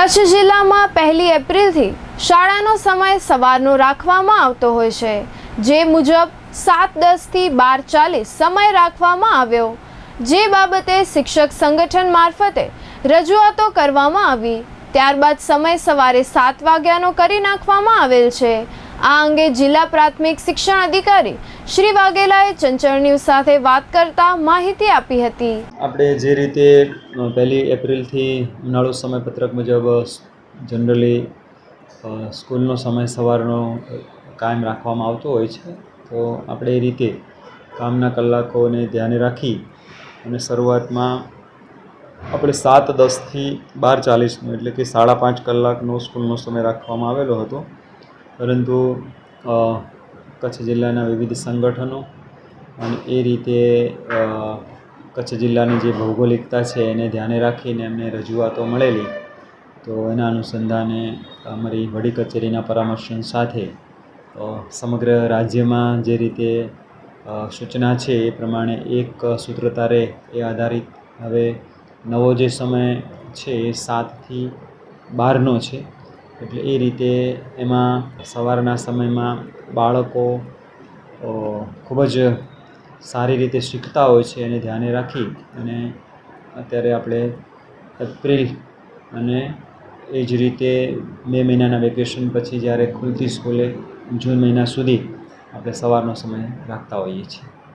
કચ્છ જિલ્લામાં પહેલી એપ્રિલથી શાળાનો સમય સવારનો રાખવામાં આવતો હોય છે, જે મુજબ સાત દસથી બાર ચાલીસ સમય રાખવામાં આવ્યો. જે બાબતે શિક્ષક સંગઠન મારફતે રજૂઆતો કરવામાં આવી. ત્યારબાદ સમય સવારે સાત વાગ્યાનો કરી નાખવામાં આવેલ છે. આ અંગે જિલ્લા પ્રાથમિક શિક્ષણ અધિકારી શ્રી વાઘેલાએ ચંચળ ન્યૂઝ સાથે વાત કરતા માહિતી આપી હતી. આપણે જે રીતે પહેલી એપ્રિલથી ઉનાળુ સમયપત્રક મુજબ જનરલી સ્કૂલનો સમય સવારનો કાયમ રાખવામાં આવતો હોય છે. તો આપણે એ રીતે કામના કલાકોને ધ્યાને રાખી અને શરૂઆતમાં આપણે સાત દસથી બાર ચાલીસનો એટલે કે સાડા પાંચ કલાકનો સ્કૂલનો સમય રાખવામાં આવેલો હતો. પરંતુ કચ્છ જિલ્લાના વિવિધ સંગઠનો અને એ રીતે કચ્છ જિલ્લાની જે ભૌગોલિકતા છે એને ધ્યાને રાખીને એમને રજૂઆતો મળેલી. તો એના અનુસંધાને અમારી વડી કચેરીના પરામર્શન સાથે સમગ્ર રાજ્યમાં જે રીતે સૂચના છે એ પ્રમાણે એક સૂત્રધારે એ આધારિત. હવે નવો જે સમય છે એ સાતથી બારનો છે. એટલે એ રીતે એમાં સવારના સમયમાં બાળકો ખૂબ જ સારી રીતે શીખતા હોય છે એને ધ્યાને રાખી અને અત્યારે આપણે એપ્રિલ અને એ જ રીતે મે મહિનાના વેકેશન પછી જ્યારે ખુલતી સ્કૂલે જૂન મહિના સુધી આપણે સવારનો સમય રાખતા હોઈએ છીએ.